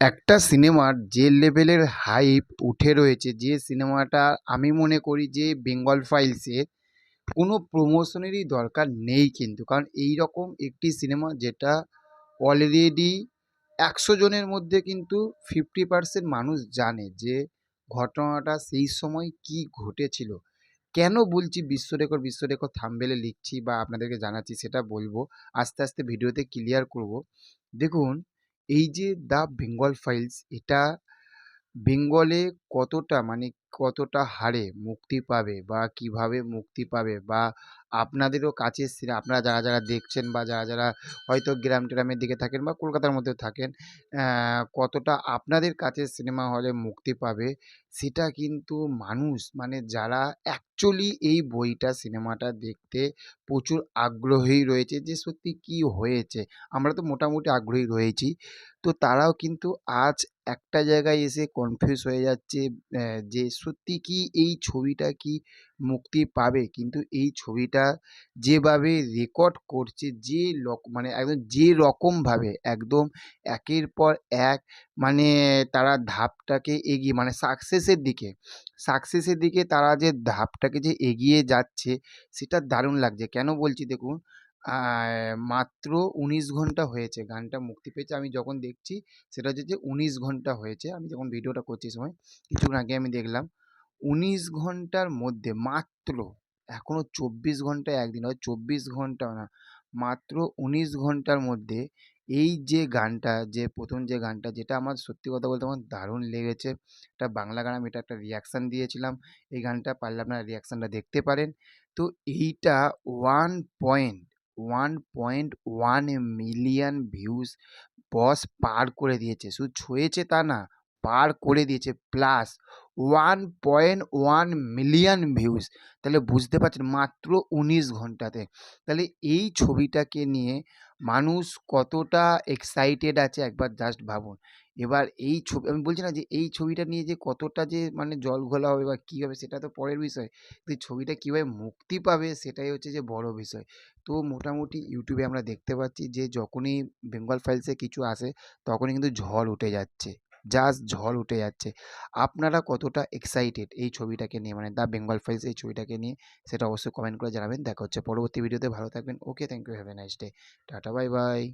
একটা সিনেমার যে লেভেলের হাইপ উঠে রয়েছে, যে সিনেমাটা আমি মনে করি যে বেঙ্গল ফাইলসের কোনো প্রমোশনেরই দরকার নেই কিন্তু। কারণ এই রকম একটি সিনেমা যেটা অলরেডি একশো জনের মধ্যে কিন্তু ফিফটি পার্সেন্ট মানুষ জানে যে ঘটনাটা সেই সময় কী ঘটেছিল। কেন বলছি বিশ্ব রেকর্ড বিশ্ব রেকর্ড থাম্বনেলে লিখছি বা আপনাদেরকে জানাচ্ছি সেটা বলব, আস্তে আস্তে ভিডিওতে ক্লিয়ার করব। দেখুন এই যে দ্য বেঙ্গল ফাইলস এটা বেঙ্গলে কতটা মানে কতটা হারে মুক্তি পাবে বা কীভাবে মুক্তি পাবে বা আপনাদেরও সিনে, আপনারা যারা যারা দেখছেন বা যারা যারা হয়তো গ্রাম ট্রামের দিকে থাকেন বা কলকাতার মধ্যে থাকেন কতটা আপনাদের কাছে সিনেমা হলে মুক্তি পাবে সেটা কিন্তু মানুষ মানে যারা অ্যাকচুয়ালি এই বইটা, সিনেমাটা দেখতে প্রচুর আগ্রহী রয়েছে যে সত্যি কী হয়েছে। আমরা তো মোটামুটি আগ্রহী রয়েছি। তো তারাও কিন্তু আজ একটা জায়গায় এসে কনফিউজ হয়ে যাচ্ছে যে সত্যি কি এই ছবিটা কি মুক্তি পাবে? কিন্তু এই ছবিটা যেভাবে রেকর্ড করছে, যে লক মানে একদম যে রকমভাবে, একদম একের পর এক মানে তারা ধাপটাকে এগিয়ে মানে সাকসেসের দিকে সাকসেসের দিকে তারা যে ধাপটাকে যে এগিয়ে যাচ্ছে, সেটা দারুণ লাগছে। কেন বলছি দেখুন মাত্র উনিশ ঘণ্টা হয়েছে। গানটা মুক্তি পেয়েছে। আমি যখন দেখছি, সেটা হচ্ছে যে উনিশ ঘণ্টা হয়েছে। আমি যখন ভিডিওটা করছি সময়, কিছুক্ষণ আগে আমি দেখলাম, উনিশ ঘণ্টার মধ্যে মাত্র এখনও চব্বিশ ঘন্টায় একদিন হয় চব্বিশ ঘণ্টা না, মাত্র উনিশ ঘণ্টার মধ্যে এই যে গানটা, যে প্রথম যে গানটা, যেটা আমার সত্যি কথা বলতে আমার দারুণ লেগেছে। এটা বাংলা গান আমি এটা একটা রিয়াকশান দিয়েছিলাম। এই গানটা পারলে আপনারা রিয়াকশানটা দেখতে পারেন। তো এইটা one point one point one million views boss পার করে দিয়েছে। শুধু ছুঁয়েছে তা না পার করে দিয়েছে plus one point one million views তাহলে বুঝতে পারছেন, মাত্র উনিশ ঘন্টাতে। তাহলে এই ছবিটাকে নিয়ে মানুষ কতটা এক্সাইটেড আছে একবার জাস্ট ভাবুন। এবার এই ছবি, আমি বলছি না যে এই ছবিটা নিয়ে যে কতটা যে মানে জল ঘোলা হবে বা কী হবে সেটা তো পরের বিষয়। কিন্তু ছবিটা কীভাবে মুক্তি পাবে সেটাই হচ্ছে যে বড় বিষয়। তো মোটামুটি ইউটিউবে আমরা দেখতে পাচ্ছি যে যখনই বেঙ্গল ফাইলসে কিছু আসে, তখনই কিন্তু ঝড় উঠে যাচ্ছে। জাস্ট ঝড় উঠে যাচ্ছে। আপনারা কতটা এক্সাইটেড এই ছবিটাকে নিয়ে? মানে দ্য বেঙ্গল ফাইলস এই ছবিটাকে নিয়ে? সেটা অবশ্যই কমেন্ট করে জানাবেন। দেখা হচ্ছে পরবর্তী ভিডিওতে। ভালো থাকবেন। Okay thank you have a nice day tata bye bye